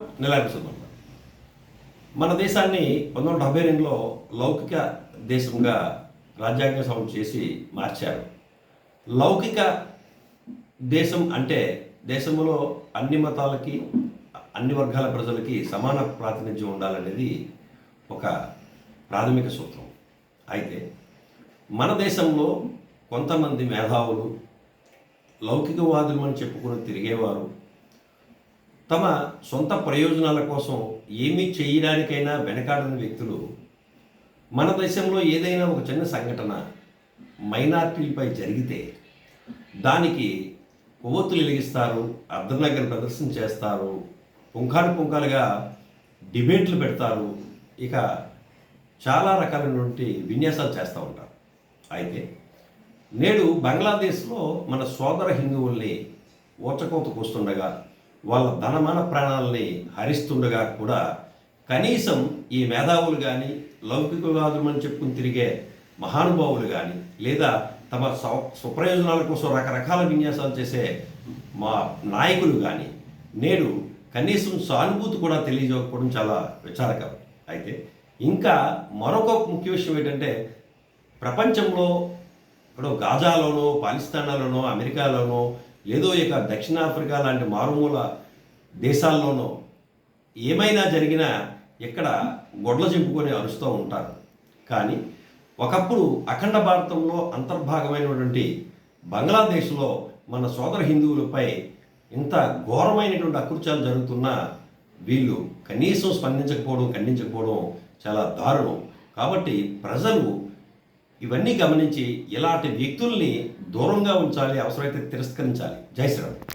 నెలకొల్పుతున్నాం మన దేశాన్ని పంతొమ్మిది వందల డెబ్బై రెండులో లౌకిక దేశంగా రాజ్యాంగ సవరణ చేసి మార్చారు. లౌకిక దేశం అంటే దేశంలో అన్ని మతాలకి అన్ని వర్గాల ప్రజలకి సమాన ప్రాతినిధ్యం ఉండాలనేది ఒక ప్రాథమిక సూత్రం. అయితే మన దేశంలో కొంతమంది మేధావులు లౌకికవాదులు అని చెప్పుకుని తిరిగేవారు తమ సొంత ప్రయోజనాల కోసం ఏమీ చేయడానికైనా వెనకాడని వ్యక్తులు మన దేశంలో ఏదైనా ఒక చిన్న సంఘటన మైనార్టీలపై జరిగితే దానికి కొవ్వొత్తులు వెలిగిస్తారు అర్ధనగర ప్రదర్శన చేస్తారు పుంఖాలు పుంఖాలుగా డిబేట్లు పెడతారు. ఇక చాలా రకాలైనటువంటి విన్యాసాలు చేస్తూ ఉంటారు. అయితే నేడు బంగ్లాదేశ్లో మన సోదర హిందువుల్ని ఓచకోతకు వస్తుండగా వాళ్ళ ధనమాన ప్రాణాలని హరిస్తుండగా కూడా కనీసం ఈ మేధావులు కానీ లౌకికవాదులు అని చెప్పుకుని తిరిగే మహానుభావులు కానీ లేదా తమ సౌ స్వప్రయోజనాల కోసం రకరకాల విన్యాసాలు చేసే మా నాయకులు కానీ నేడు కనీసం సానుభూతి కూడా తెలియజేయకపోవడం చాలా విచారకరం. అయితే ఇంకా మరొక ముఖ్య విషయం ఏంటంటే ప్రపంచంలో ఇప్పుడు గాజాలోనో పాకిస్తాన్లోనో అమెరికాలోనో ఏదో ఇక దక్షిణాఫ్రికా లాంటి మారుమూల దేశాల్లోనో ఏమైనా జరిగినా ఇక్కడ గొడ్ల చింపుకొని అరుస్తూ ఉంటారు. కానీ ఒకప్పుడు అఖండ భారతంలో అంతర్భాగమైనటువంటి బంగ్లాదేశ్లో మన సోదర హిందువులపై ఇంత ఘోరమైనటువంటి అకృత్యాలు జరుగుతున్నా వీళ్ళు కనీసం స్పందించకపోవడం ఖండించకపోవడం చాలా దారుణం. కాబట్టి ప్రజలు ఇవన్నీ గమనించి ఇలాంటి వ్యక్తుల్ని దూరంగా ఉంచాలి అవసరమైతే తిరస్కరించాలి. జై శ్రీరామ్.